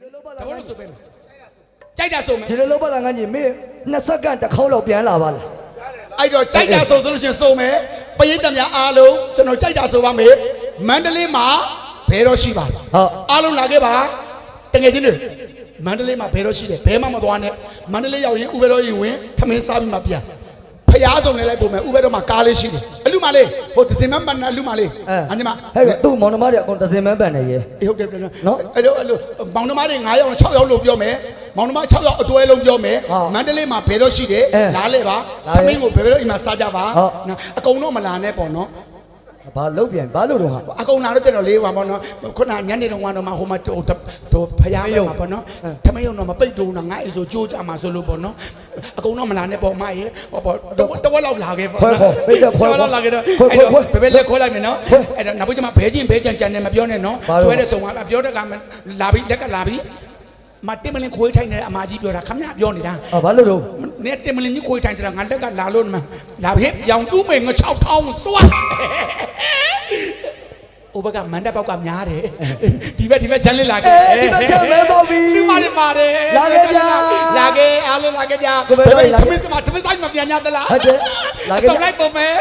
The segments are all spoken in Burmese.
ဒီလိုလုပ်ပါလားဘယ်လိုဆိုပဲကြိုက်တာဆိုမယ်ဒီလိုလုပ်ပါလားငါကြီးမင်းနှစ်စက္ကန့်တစ်ခေါက်လောက်ပြန်လာပါလားအဲ့တော့ကြိုက်တာဆိုဆိုလို့ရှိရင်စုံမယ်ပရိသတ်များအားလုံးကျွန်တော်ကြိုက်တာဆိုပါမယ်မန္တလေးမှာဘယ်တော့ရှိပါလဲဟုတ်အားလုံးလာခဲ့ပါတကယ်ချင်းတွေမန္တလေးမှာဘယ်တော့ရှိတယ်ဘယ်မှမသွားနဲ့မန္တလေးရောက်ရင်ဥပဲတော်ရင်ဝင်ထမင်းစားပြီးမှပြန် ဖျားဆုံးလည်းလိုက်ပုံမယ်ဥပဲတော်မှာကားလေးရှိတယ်အလူမလေးဟိုသစင်မမန်နာလူမလေးအဲအညီမဟဲ့ကသူ့မောင်နှမတွေအကုန်တစ်စင်မန်းပန်နေရဲ့အေးဟုတ်တယ်ပြန်နော်အဲ့တော့အဲ့လိုမောင်နှမတွေ9ယောက်6ယောက်လို့ပြောမယ်မောင်နှမ6ယောက်အတွဲလုံးပြောမယ်ဟုတ်မန္တလေးမှာဘယ်တော့ရှိတယ်အဲလာလေပါလာထလေမင်းကိုဘယ်ဘယ်တော့အိမ်မှာစားကြပါဟုတ်နော်အကုန်တော့မလာနဲ့ပေါ့နော် ဘာလုပ်ပြန်ဘာလုပ်တော့ဟာအကုန်လာတော့ကျွန်တော်လေးပါပေါ့နော်ခုနညနေတုန်းကတော့မှဟိုမှာဟိုဟိုဖျားရုံမှာပေါ့နော်ထမင်းရုံတော့မပိတ်တော့ဘူးနော်ငါအိမ်ဆိုကြိုးကြမှာဆိုလို့ပေါ့နော်အကုန်တော့မလာနဲ့ပေါ့မရေဟောပေါ့တဝက်လောက်လာခဲ့ပေါ့ခွဲခွဲပိတ်တော့ခွဲတဝက်ခွဲလောက်လာခဲ့တော့ခွဲအဲ့ခွဲတော့ခွဲဘယ်ဘယ်လက်ခေါ်လိုက်မယ်နော်ခွဲအဲ့တော့နောက်ပြီးကျမဘဲချင်းဘဲချန်ချန်နဲ့မပြောနဲ့နော်ဘာလို့ကျွဲတဲ့ဆုံကပြောတဲ့ကမလာပြီးလက်ကလာပြီး မတင်မလင်းခွေးထိုင်နေတဲ့အမကြီးပြောတာခမရပြောနေတာအာဘာလုပ်တော့နေတင်မလင်းကြီးခွေးထိုင်တယ်ငါလက်ကလာလို့မလာပြီရောင်တူးမေငါ6000စွာဥပကမန္တပောက်ကများတယ်ဒီဘက်ဒီဘက်ချမ်းလေးလာခဲ့အေးဒီဘက်ချမ်းမဲပေါ့ပြီဒီမှာလည်းပါတယ်လာခဲ့ကြလာခဲ့အားလုံးလာခဲ့ကြကိုပဲဘယ်လာဘက်ခဲ့သမစ်စမသမစ်ဆိုင်မပြန်ရသလားဟုတ်တယ်လာခဲ့စုံလိုက်ပုံမယ်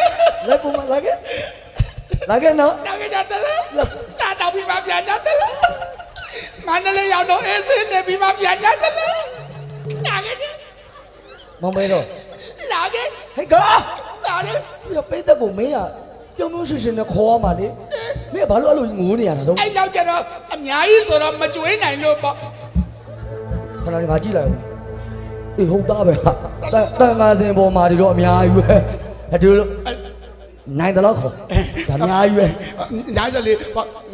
လက်ပုံမလာခဲ့လာခဲ့နော်လာခဲ့ကြတယ်လားစားတော့ပြီးမှပြန်ကြတယ်လား မန္တလေးရောက်တော့အေးစင်းနေပြီးမှပြန်ကြတယ်လားလာခဲ့ကြမောင်မဲတော့လာခဲ့ဟဲ့ကာလာတယ်ပြပိတ်သက်ကိုမင်းကပြုံးပြုံးရွှင်ရွှင်နဲ့ခေါ်ရမှာလေမင်းကဘာလို့အဲ့လိုငိုနေရတာတော့အဲ့လောက်ကျတော့အများကြီးဆိုတော့မကြွေးနိုင်လို့ပေါ့ခဏလေးငါကြည့်လိုက်အောင်အေးဟုတ်သားပဲဟာတန်တန်ငါစင်ပေါ်မှာဒီတော့အများကြီးပဲအဲဒီလို နိုင်တယ်လို့ခေါ်ဒါအများကြီးပဲညာဆိုလေ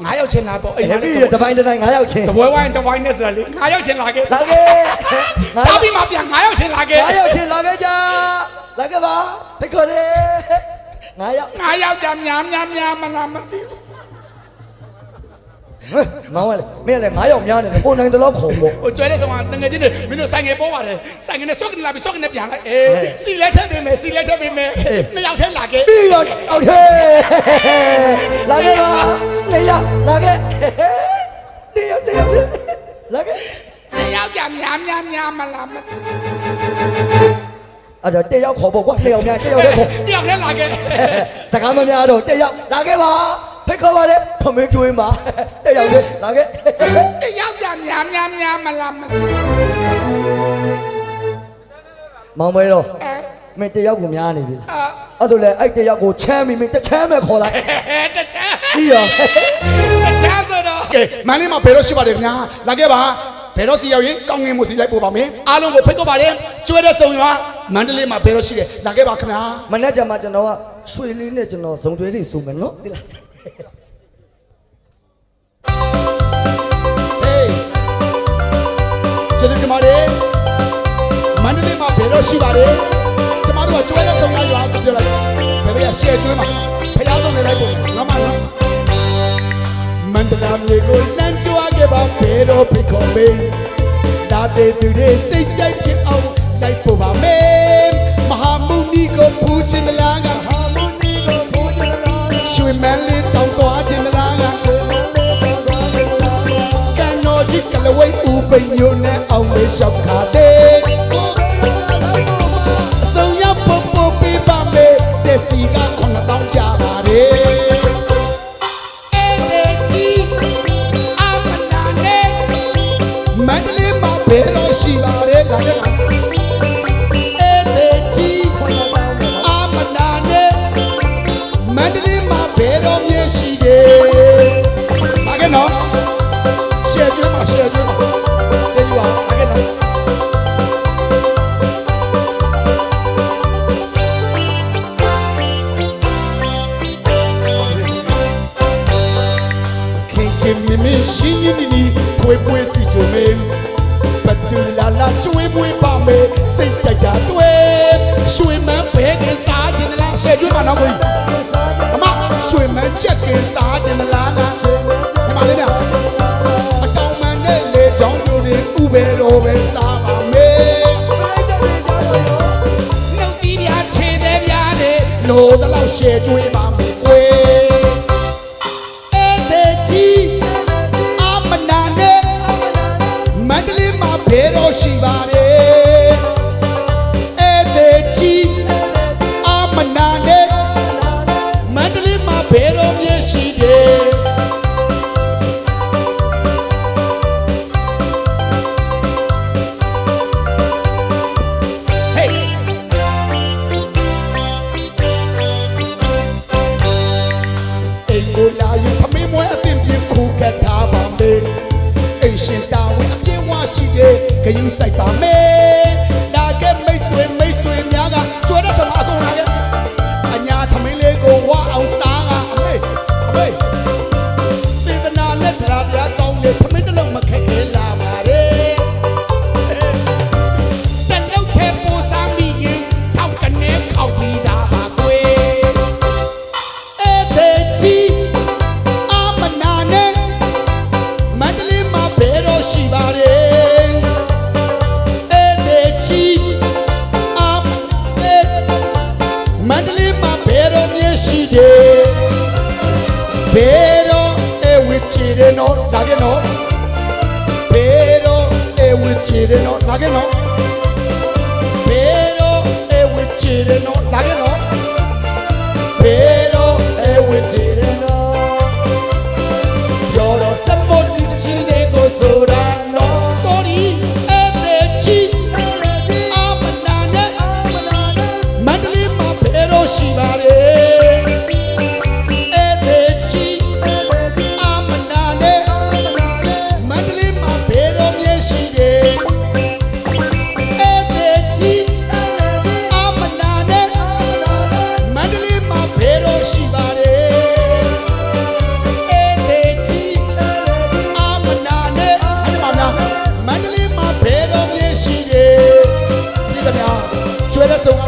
ငါးယောက်ချင်းလာပေါ့အဲ့အဲ့ဒီတပိုင်းတတိုင်း9ယောက်ချင်းစပွဲဝိုင်းတစ်ဝိုင်းနဲ့ဆိုတာလေငါးယောက်ချင်းလာခဲ့လာခဲ့စားပြီးမှပြန်ငါးယောက်ချင်းလာခဲ့9ယောက်ချင်းလာခဲ့ကြလာခဲ့ပါဖိတ်ခေါ်တယ်9ယောက်ငါးယောက်ကြများများများမလားမသိဘူးဟဲ့ မောင်ကလေမင်းကလည်း9ယောက်များနေတယ်ကိုနိုင်တယ်လို့ခေါ်ပေါ့ ဟိုကျွဲတဲ့ဆောင်ကတငယ်ချင်းတွေမင်းတို့ဆိုင်ငယ်ပေါ်ပါတယ်ဆိုင်ငယ်နဲ့စော့ကနေလာပြီးစော့ကနေပြန်လိုက်အေးစီလက်ထက်ပေးမယ်စီလက်ထက်ပေးမယ်နှစ်ယောက်ထဲလာခဲ့ ပြီးတော့โอเคလာခဲ့ပါနေရလာခဲ့နေရနေရလာခဲ့ နှစ်ယောက်ကြများများများမလားမသိ အဲ့ဒါတက်ရောက်ခေါ်ပေါ့ကွာနှစ်ယောက်များတက်ရောက်လည်းခေါ် တယောက်ထဲလာခဲ့ စကားမများတော့တက်ရောက်လာခဲ့ပါဖိတ်ခေါ်ပါလေဖမင်းကျွေးမှာ တက်ရောက်လေလာခဲ့တယောက်ကြများများများမလားမသိမောင်မဲတော့အဲမင်းတက်ရောက်ကိုများနေပြီအာအဲ့ဒါလေအဲ့တက်ရောက်ကိုချမ်းပြီးမင်းတစ်ချမ်းပဲခေါ်လိုက်တချမ်းပြီးရောတချမ်းဆိုတော့ကဲမန္တလေးမှာဘယ်တော့ရှိပါတယ်ခင်ဗျာလာခဲ့ပါဘယ်တော့စီရောက်ရင်ကောင်းငင်မှုစီလိုက်ပို့ပါမယ်အားလုံးကိုဖိတ်ခေါ်ပါတယ်ကျွဲတဲ့ဆုံရွာမန္တလေးမှာဘယ်တော့ရှိတယ်လာခဲ့ပါခင်ဗျာမနေ့ကမှကျွန်တော်ကရွှေလေးနဲ့ကျွန်တော်ဇုံတွေတွေစုမယ်နော်ဒီလား ကျေးဇူးတင်ပါတယ်မန္တလေးမှာဘယ်တော့ရှိပါတယ်ကျမတို့ကကျွဲတဲ့ဆုံရွာရွာကိုပြောလိုက်ဘယ်ဘက်ကရှယ်ကျွဲမှာဖျားဆုံးနေလိုက်ပို့မယ်နော်မနော်မန္တလာမြေကိုလမ်းကျွားခဲ့ပါဘယ်တော့ဖိတ်ခေါ်မေးဒါတဲ့သူတွေစိတ်ကြိုက်ဖြစ်အောင်လိုက်ပို့ပါမယ်မဟာမုနီကိုဖူးချင် အောင် လာလာကျွေးမွေးပါမယ်စိတ်ကြိုက်တာတွေ့ရွှေမန်းဘဲကစားခြင်းလားရှယ်ကျွေးပါနော်ကိုကြီးအမရွှေမန်းချက်ကစားခြင်းလားငါဒီမှာလေးဗျအကောင်မန်နဲ့လေချောင်းတို့တွေဥပဲတော်ပဲစားပါမယ်နှုတ်တီးပြချေတဲ့ပြားနဲ့လို့တလောက်ရှယ်ကျွေးပါ မန္တလေးမှာဘယ်တော့မျက်ရှိတယ်ဘယ်တော့အဲဝစ်ချီတယ်နော်ဒါကဲနော်ဘယ်တော့အဲဝစ်ချီတယ်နော်ဒါကဲနော်ဘယ်တော့အဲဝစ်ချီတယ်နော်ဒါကဲနော်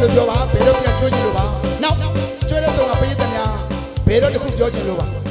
လို့ပြောပါဘယ်တော့ပြန်ချွေးချင်လို့ပါနောက်ချွေးတဲ့ဆုံးကပေးတဲ့များဘယ်တော့တစ်ခုပြောချင်လို့ပါ